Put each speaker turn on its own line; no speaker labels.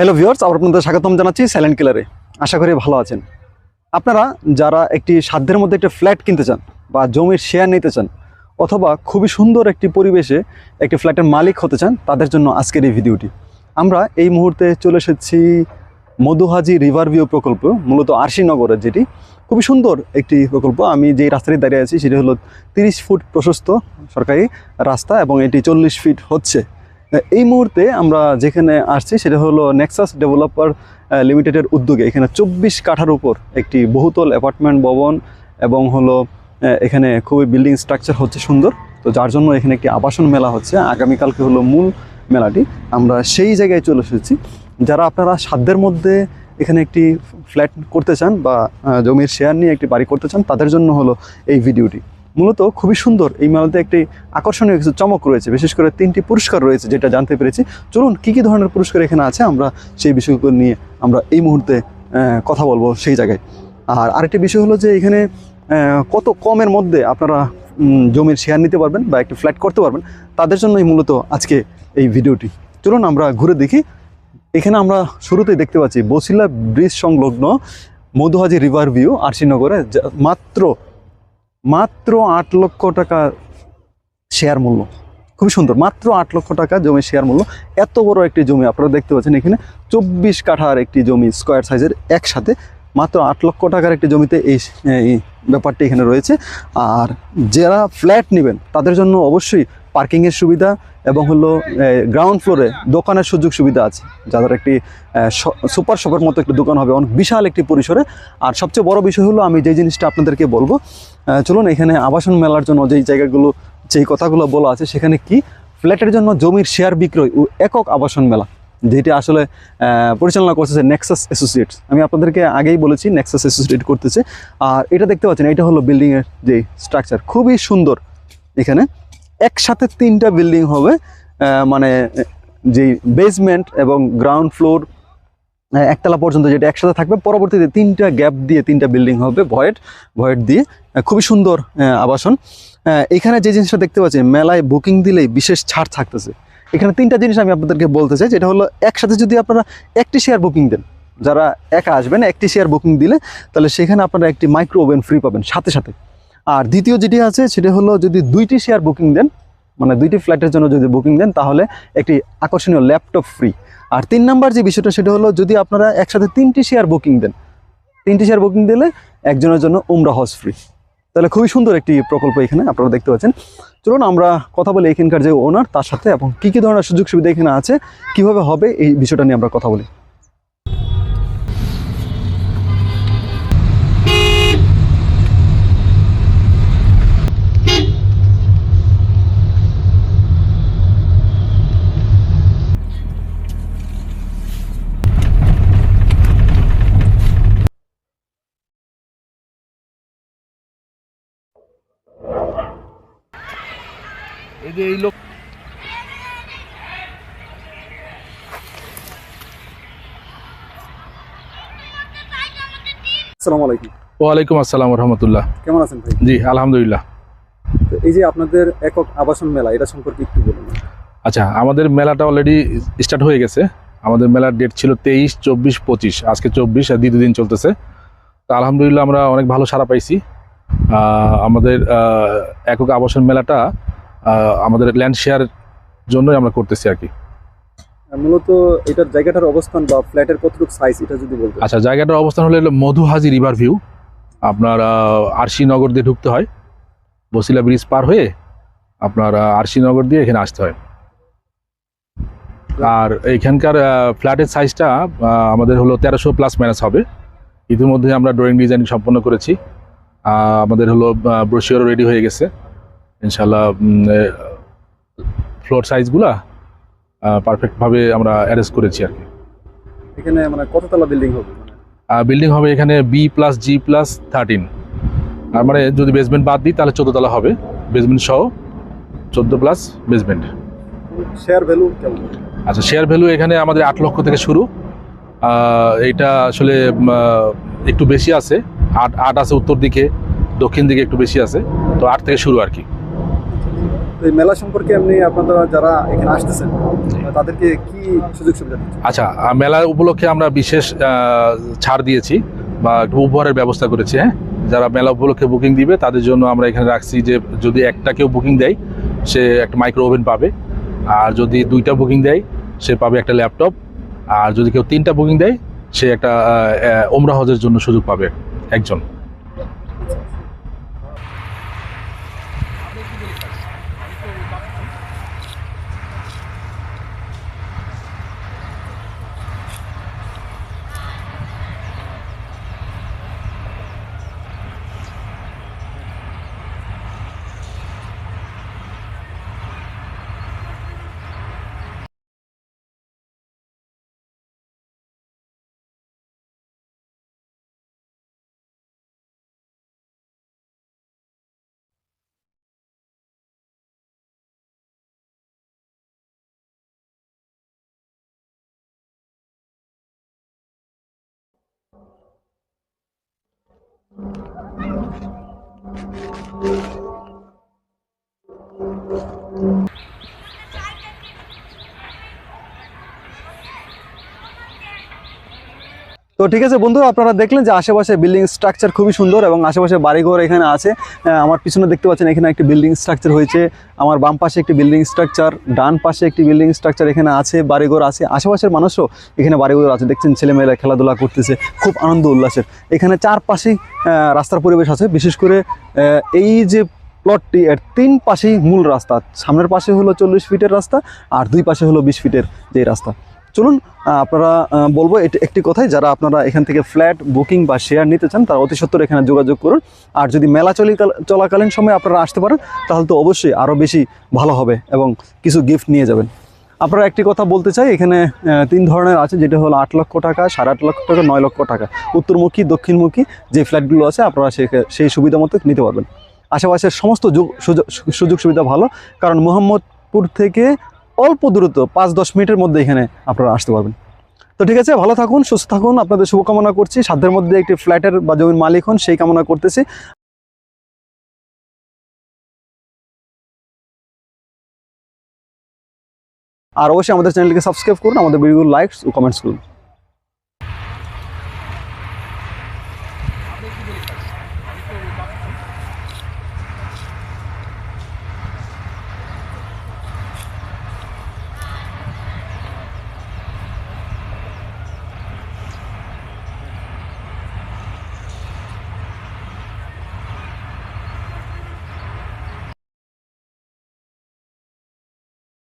Hello viewers আবার আপনাদের স্বাগতম জানাচ্ছি সাইলেন্ট কিলারে আশা করি ভালো আছেন। আপনারা যারা একটি সাধ্যের মধ্যে একটা ফ্ল্যাট কিনতে চান বা জমির শেয়ার নিতে চান অথবা খুবই সুন্দর একটি পরিবেশে একটি ফ্ল্যাটের মালিক হতে চান, তাদের জন্য আজকের এই ভিডিওটি আমরা এই মুহূর্তে চলে এসেছি মধুহাজি রিভার ভিউ প্রকল্প, মূলত আরশিনগরের যেটি। খুবই সুন্দর একটি প্রকল্প। আমি যেই রাস্তাটি দাঁড়িয়ে আছি, সেটি হলো তিরিশ ফুট প্রশস্ত সরকারি রাস্তা এবং এটি চল্লিশ ফিট হচ্ছে। এই মুহূর্তে আমরা যেখানে আসছি সেটা হলো নেক্সাস ডেভেলপার লিমিটেডের উদ্যোগে। এখানে চব্বিশ কাঠার উপর একটি বহুতল অ্যাপার্টমেন্ট ভবন এবং হলো এখানে খুবই বিল্ডিং স্ট্রাকচার হচ্ছে সুন্দর। তো যার জন্য এখানে একটি আবাসন মেলা হচ্ছে। আগামীকালকে হলো মূল মেলাটি। আমরা সেই জায়গায় চলে এসেছি। যারা আপনারা সাধ্যের মধ্যে এখানে একটি ফ্ল্যাট করতে চান বা জমির শেয়ার নিয়ে একটি বাড়ি করতে চান, তাদের জন্য হলো এই ভিডিওটি। মূলত খুবই সুন্দর এই মেলাতে একটি আকর্ষণীয় কিছু চমক রয়েছে। বিশেষ করে তিনটি পুরস্কার রয়েছে যেটা জানতে পেরেছি। চলুন, কী কী ধরনের পুরস্কার এখানে আছে? আমরা সেই বিষয়গুলো নিয়ে আমরা এই মুহূর্তে কথা বলব সেই জায়গায়। আর আরেকটি বিষয় হলো যে এখানে কত কমের মধ্যে আপনারা জমির শেয়ার নিতে পারবেন বা একটি ফ্ল্যাট করতে পারবেন। তাদের জন্যই মূলত আজকে এই ভিডিওটি। চলুন, আমরা ঘুরে দেখি। এখানে আমরা শুরুতেই দেখতে পাচ্ছি বসিলা ব্রিজ সংলগ্ন মধুহাজি রিভার ভিউ আরশিনগরে মাত্র মাত্র আট লক্ষ টাকা শেয়ার মূল্য। খুবই সুন্দর, মাত্র আট লক্ষ টাকা জমির শেয়ার মূল্য। এত বড় একটি জমি আপনারা দেখতে পাচ্ছেন এখানে, চব্বিশ কাঠার একটি জমি স্কোয়ার সাইজের একসাথে, মাত্র আট লক্ষ টাকার একটি জমিতে এই এই ব্যাপারটি এখানে রয়েছে। আর যারা ফ্ল্যাট নেবেন, তাদের জন্য অবশ্যই পার্কিংয়ের সুবিধা এবং হলো গ্রাউন্ড ফ্লোরে দোকানের সুযোগ সুবিধা আছে। যাদের একটি সুপার শপের মতো একটি দোকান হবে, অনেক বিশাল একটি পরিসরে। আর সবচেয়ে বড় বিষয় হলো, আমি যে জিনিসটা আপনাদেরকে বলব চলুন এখানে আবাসন মেলার জন্য যেই জায়গাগুলো, যেই কথাগুলো বলা আছে, সেখানে কি? ফ্ল্যাটের জন্য জমির শেয়ার বিক্রয় ও একক আবাসন মেলা, যেটি আসলে পরিচালনা করতেছে নেক্সাস অ্যাসোসিয়েটস আমি আপনাদেরকে আগেই বলেছি নেক্সাস অ্যাসোসিয়েট করতেছে। আর এটা দেখতে পাচ্ছেন, এটা হলো বিল্ডিংয়ের যে স্ট্রাকচার খুবই সুন্দর এখানে। একসাথে তিনটা বিল্ডিং হবে মানে যে বেসমেন্ট এবং গ্রাউন্ড ফ্লোর একতলা পর্যন্ত যেটা একসাথে থাকবে, পরবর্তীতে তিনটা গ্যাপ দিয়ে তিনটা বিল্ডিং হবে ভয়েড ভয়েড দিয়ে খুবই সুন্দর আবাসন। এখানে যে জিনিসটা দেখতে পাচ্ছি, মেলায় বুকিং দিলেই বিশেষ ছাড় থাকতেছে। এখানে তিনটা জিনিস আমি আপনাদেরকে বলতে চাই, যেটা হলো একসাথে যদি আপনারা একটি শেয়ার বুকিং দেন, যারা একা আসবেন, একটি শেয়ার বুকিং দিলে, তাহলে সেখানে আপনারা একটি মাইক্রো ওভেন ফ্রি পাবেন, সাথে সাথে। আর দ্বিতীয় যেটি আছে, সেটা হলো যদি দুইটি শেয়ার বুকিং দেন মানে দুইটি ফ্ল্যাটের জন্য যদি বুকিং দেন, তাহলে একটি আকর্ষণীয় ল্যাপটপ ফ্রি আর তিন নাম্বার যে বিষয়টা, সেটা হলো যদি আপনারা একসাথে তিনটি শেয়ার বুকিং দেন, তিনটি শেয়ার বুকিং দিলে একজনের জন্য উমরা হজ ফ্রি তাহলে খুবই সুন্দর একটি প্রকল্প এখানে আপনারা দেখতে পাচ্ছেন। চলুন আমরা কথা বলি এখানকার যে ওনার তার সাথে, এবং কী কী ধরনের সুযোগ সুবিধা এখানে আছে, কীভাবে হবে, এই বিষয়টা নিয়ে আমরা কথা বলি।
এই যে এই লোক
আসসালামু আলাইকুম।
ওয়ালাইকুম আসসালাম রহমতুল্লাহ।
কেমন আছেন ভাই?
জি আলহামদুলিল্লাহ।
এই যে আপনাদের একক আবাসন মেলা এটা সম্পর্কে একটু বলুন।
আচ্ছা আমাদের মেলাটা অলরেডি স্টার্ট হয়ে গেছে। আমাদের মেলার ডেট ছিল তেইশ চব্বিশ পঁচিশ। আজকে চব্বিশ আর দ্বিতীয় দিন চলতেছে। তো আলহামদুলিল্লাহ আমরা অনেক ভালো সাড়া পাইছি। আহ, আমাদের আহ, একক আবাসন মেলাটা আমাদের ল্যান্ড শেয়ার জন্যই আমরা করতেছি আর কি।
মূলত এটার জায়গাটার অবস্থান বা ফ্ল্যাটের কতটুকু সাইজ এটা যদি বলতেন।
আচ্ছা জায়গাটার অবস্থান হলো মধুহাজি রিভার ভিউ আপনার আরশি নগর দিয়ে ঢুকতে হয়। বসিলা ব্রিজ পার হয়ে আপনার আরশি নগর দিয়ে এখানে আসতে হয়। আর এইখানকার ফ্ল্যাটের সাইজটা আমাদের হলো তেরোশো প্লাস মাইনাস হবে। ইতিমধ্যে আমরা ড্রয়িং ডিজাইন সম্পন্ন করেছি। আমাদের হলো ব্রোশিওরও রেডি হয়ে গেছে। ইনশাল্লাহ ফ্লোর সাইজগুলা পারফেক্টভাবে আমরা অ্যারেঞ্জ করেছি আর কি।
এখানে মানে কততলা বিল্ডিং হবে?
বিল্ডিং হবে এখানে B plus G plus thirteen আর মানে যদি বেসমেন্ট বাদ দিই তাহলে চোদ্দ তলা হবে। বেসমেন্ট সহ চোদ্দ প্লাস বেসমেন্ট
শেয়ার ভ্যালু কেমন?
আচ্ছা শেয়ার ভ্যালু এখানে আমাদের আট লক্ষ থেকে শুরু। এটা আসলে একটু বেশি আছে। আট আট আছে উত্তর দিকে দক্ষিণ দিকে একটু বেশি আছে। তো আট থেকে শুরু আর কি।
তো এই মেলা সম্পর্কে এমনি আপনারা যারা এখানে আসতেছেন তাদেরকে কি সুযোগ সুবিধা
আচ্ছা মেলা উপলক্ষে আমরা বিশেষ ছাড় দিয়েছি বা উপহারের ব্যবস্থা করেছি হ্যাঁ? যারা মেলা উপলক্ষে বুকিং দিবে তাদের জন্য আমরা এখানে রাখছি যে যদি একটা কেউ বুকিং দেয় সে একটা মাইক্রো ওভেন পাবে। আর যদি দুইটা বুকিং দেয় সে পাবে একটা ল্যাপটপ আর যদি কেউ তিনটা বুকিং দেয় সে একটা ওমরা হজের জন্য সুযোগ পাবে একজন। Thank you.
তো ঠিক আছে বন্ধু, আপনারা দেখলেন যে আশেপাশে বিল্ডিং স্ট্রাকচার খুবই সুন্দর এবং আশেপাশে বাড়িঘর এখানে আছে। আমার পিছনে দেখতে পাচ্ছেন এখানে একটি বিল্ডিং স্ট্রাকচার হয়েছে। আমার বাম পাশে একটি বিল্ডিং স্ট্রাকচার ডান পাশে একটি বিল্ডিং স্ট্রাকচার এখানে আছে, বাড়িঘর আছে। আশেপাশের মানুষও এখানে বাড়িঘর আছে। দেখছেন ছেলেমেয়েরা খেলাধুলা করতেছে, খুব আনন্দ উল্লাসের। এখানে চারপাশেই রাস্তার পরিবেশ আছে। বিশেষ করে এই যে প্লটটি এর তিন পাশেই মূল রাস্তা। সামনের পাশে হলো চল্লিশ ফিটের রাস্তা আর দুই পাশে হলো বিশ ফিটের যে রাস্তা। চলুন আপনারা বলব এটি একটি কথাই, যারা আপনারা এখান থেকে ফ্ল্যাট, বুকিং বা শেয়ার নিতে চান, তারা অতি সত্তর এখানে যোগাযোগ করুন। আর যদি মেলা চলি চলাকালীন সময় আপনারা আসতে পারেন, তাহলে তো অবশ্যই আরও বেশি ভালো হবে এবং কিছু গিফট নিয়ে যাবেন। আপনারা একটি কথা বলতে চাই, এখানে তিন ধরনের আছে, যেটা হলো আট লক্ষ টাকা, সাড়ে আট লক্ষ টাকা, নয় লক্ষ টাকা। উত্তরমুখী, দক্ষিণমুখী যে ফ্ল্যাটগুলো আছে, আপনারা সেই সুবিধা মতো নিতে পারবেন। আশেপাশের সমস্ত যুগ- সুযোগ সুযোগ সুবিধা ভালো, কারণ মোহাম্মদপুর থেকে অল্প দূরত্ব, পাঁচ, দশ মিনিটের মধ্যে এখানে আপনারা আসতে পারবেন। তো ঠিক আছে, ভালো থাকুন, সুস্থ থাকুন, আপনাদের শুভকামনা করছি। সাধ্যের মধ্যে একটি ফ্ল্যাটের বা জমির মালিক হন, সেই কামনা করতেছি। আর অবশ্যই আমাদের চ্যানেলকে সাবস্ক্রাইব করুন, আমাদের ভিডিও লাইকস ও কমেন্টস করুন।